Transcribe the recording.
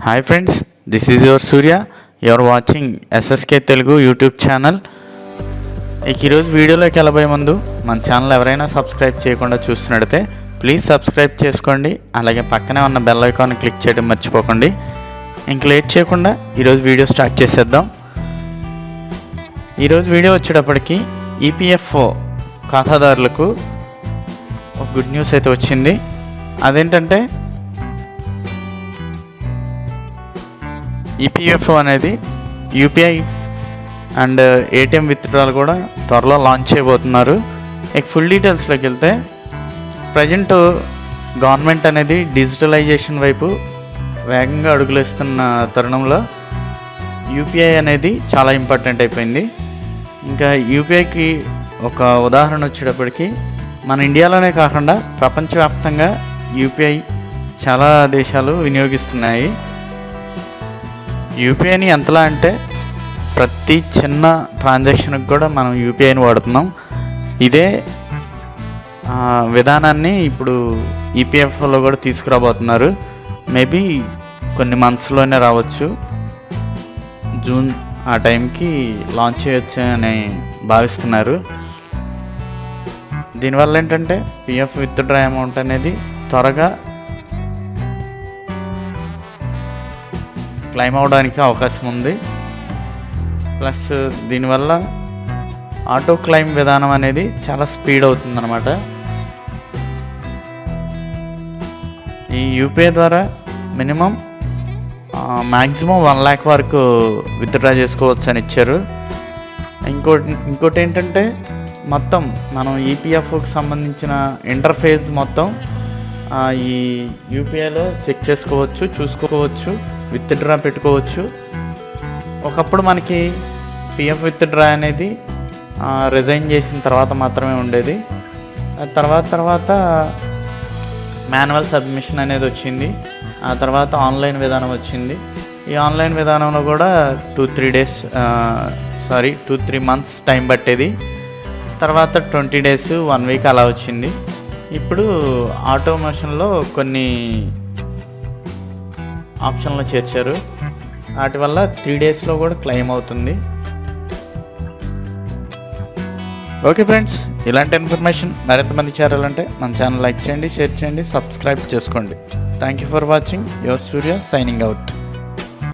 Hi friends this is your Surya you're watching SSK Telugu YouTube channel ఇక ఈరోజు వీడియోలోకి వెళ్ళబోయే ముందు మన ఛానల్ ఎవరైనా సబ్స్క్రైబ్ చేయకుండా చూస్తున్నట్టే ప్లీజ్ సబ్స్క్రైబ్ చేసుకోండి. అలాగే పక్కనే ఉన్న బెల్ ఐకాన్ క్లిక్ చేయడం మర్చిపోకండి. ఇంక లేట్ చేయకుండా ఈరోజు వీడియో స్టార్ట్ చేసేద్దాం. ఈరోజు వీడియో వచ్చేటప్పటికి ఈపీఎఫ్ఓ ఖాతాదారులకు ఒక గుడ్ న్యూస్ అయితే వచ్చింది. అదేంటంటే ఈపీఎఫ్ఓ అనేది యూపీఐ అండ్ ఏటీఎం విత్డ్రాల్ కూడా త్వరలో లాంచ్ చేయబోతున్నారు. ఇక ఫుల్ డీటెయిల్స్లోకి వెళ్తే ప్రజెంట్ గవర్నమెంట్ అనేది డిజిటలైజేషన్ వైపు వేగంగా అడుగులేస్తున్న తరుణంలో యూపీఐ అనేది చాలా ఇంపార్టెంట్ అయిపోయింది. ఇంకా యూపీఐకి ఒక ఉదాహరణ వచ్చేటప్పటికి మన ఇండియాలోనే కాకుండా ప్రపంచవ్యాప్తంగా యూపీఐ చాలా దేశాలు వినియోగిస్తున్నాయి. యూపీఐని ఎంతలా అంటే ప్రతి చిన్న ట్రాన్సాక్షన్కి కూడా మనం యూపీఐని వాడుతున్నాం. ఇదే విధానాన్ని ఇప్పుడు ఈపీఎఫ్లో కూడా తీసుకురాబోతున్నారు. మేబీ కొన్ని మంత్స్లోనే రావచ్చు. జూన్ ఆ టైంకి లాంచ్ చేయొచ్చు అని భావిస్తున్నారు. దీనివల్ల ఏంటంటే పిఎఫ్ విత్డ్రా అమౌంట్ అనేది త్వరగా క్లైమ్ అవడానికి అవకాశం ఉంది. ప్లస్ దీనివల్ల ఆటో క్లైమ్ విధానం అనేది చాలా స్పీడ్ అవుతుందన్నమాట. ఈ యూపీఐ ద్వారా మినిమం మ్యాక్సిమం వన్ ల్యాక్ వరకు విత్డ్రా చేసుకోవచ్చు అని ఇచ్చారు. ఇంకోటి ఇంకోటి ఏంటంటే మొత్తం మనం ఈపీఎఫ్కి సంబంధించిన ఇంటర్ఫేస్ మొత్తం ఈ యూపీఐలో చెక్ చేసుకోవచ్చు చూసుకోవచ్చు. విత్డ్రా పెట్టుకోవచ్చు. ఒకప్పుడు మనకి పిఎఫ్ విత్డ్రా అనేది రిజైన్ చేసిన తర్వాత మాత్రమే ఉండేది. తర్వాత తర్వాత మాన్యువల్ సబ్మిషన్ అనేది వచ్చింది. ఆ తర్వాత ఆన్లైన్ విధానం వచ్చింది. ఈ ఆన్లైన్ విధానంలో కూడా two three days sorry two three months time పట్టేది. తర్వాత ట్వంటీ డేస్ వన్ వీక్ అలా వచ్చింది. ఇప్పుడు ఆటోమేషన్లో కొన్ని ఆప్షన్లో చేర్చారు. వాటి వల్ల త్రీ డేస్లో కూడా క్లెయిమ్ అవుతుంది. ఓకే ఫ్రెండ్స్ ఇలాంటి ఇన్ఫర్మేషన్ మరింత మంది చేరాలంటే మన ఛానల్ లైక్ చేయండి షేర్ చేయండి సబ్స్క్రైబ్ చేసుకోండి. Thank you for watching your Surya signing out